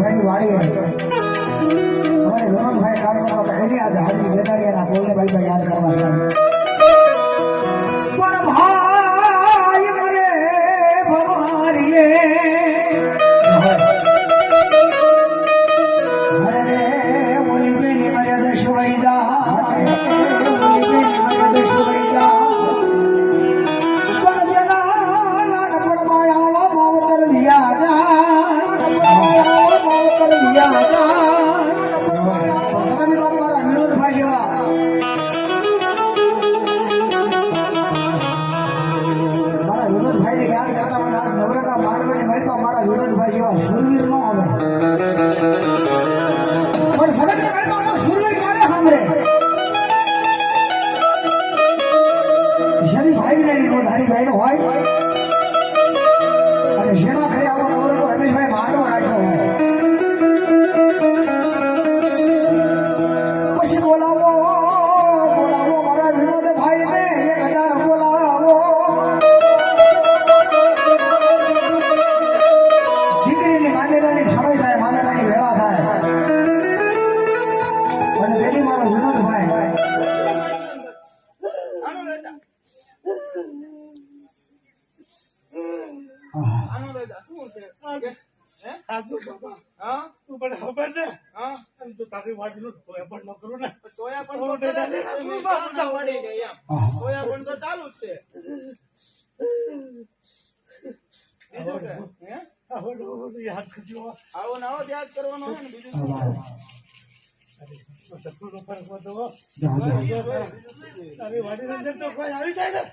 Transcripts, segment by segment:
વિનોદભાઈની વાડી હતી. અમારે વિનોદભાઈ કાર્યક્રમ હતા એની આજે હાજરી બેટાડીયાના કોલને ભાઈ યાદ કરવા વિનોદભાઈ જેવા શૂરવીર ન આવે. પણ ફરજ મહેકમાં શૂરવીર ક્યારે સાંભળે? શરીફ ભાઈ નહીં નો ધારી હોય. અને શેના યાદ કરજો. આવો ને આવો જ યાદ કરવાનો હોય ને બીજું શું? તો કોઈ આવી જાય ને.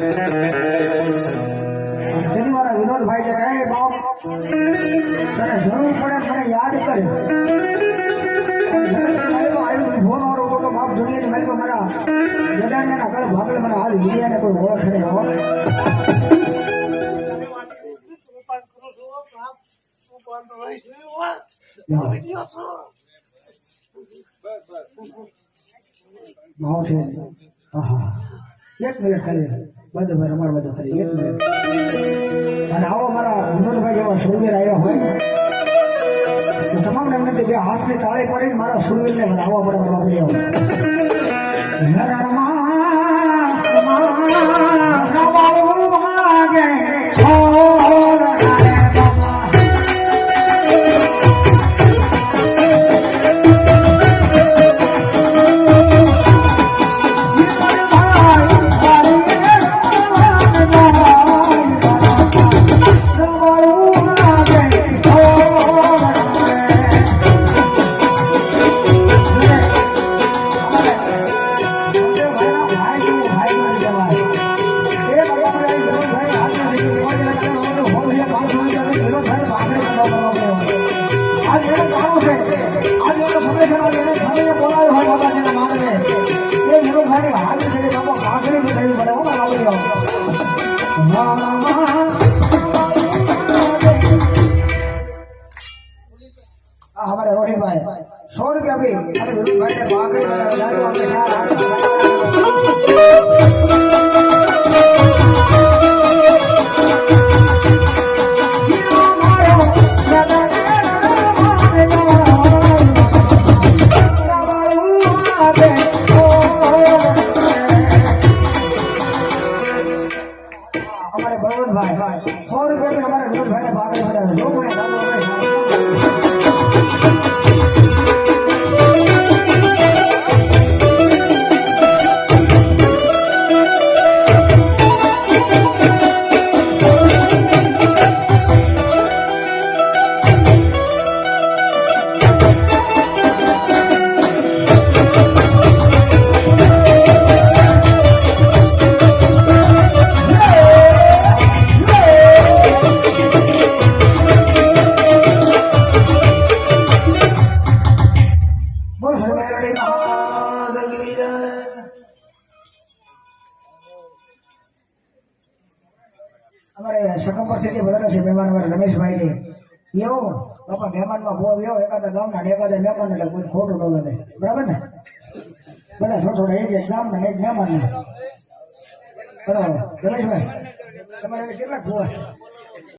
બાપ માલિકો મારા. ગડાણિયાના કળ ભાગલે મને હાલ વિડિયાને કોઈ ઓળખ નહીં, હો. કરું છું. વીડિયો. એક મિનિટ ખાલી. બંધ ભાઈ અમારે બધું ખાલી. એક મિનિટ. અને આવો મારા વિનોદભાઈ જેવા સુરવીર આવ્યા હોય. તમામ એમને બે હાથની તાળી પડીને મારા સુરવીરને આવવા પડે, મારા બાપુ Obrigado. આજ એનો સમય બોલાવ્યો હોય બાબાજીના માનવે એ રોહિતભાઈ સો રૂપિયા બી અને વિનોદભાઈ ને બળવંતભાઈ સો રૂપિયા અમારે વિનોદભાઈ ને ભાખરી બધા જો ભાઈ ગામમાં અમારે સકમ પરથી જે વધારે છે મહેમાન અમારે રમેશભાઈ ને એવું, બાપા, મહેમાનમાં બહુ આવ્યો એકાદા ગામના ને એકાદા મહેમાન એટલે કોઈ ખોટું ન બરાબર ને? બધા થોડા થોડા એક એક ગામના એક મહેમાન ને બરાબર. રમેશભાઈ, તમારે કેટલા ભૂવા?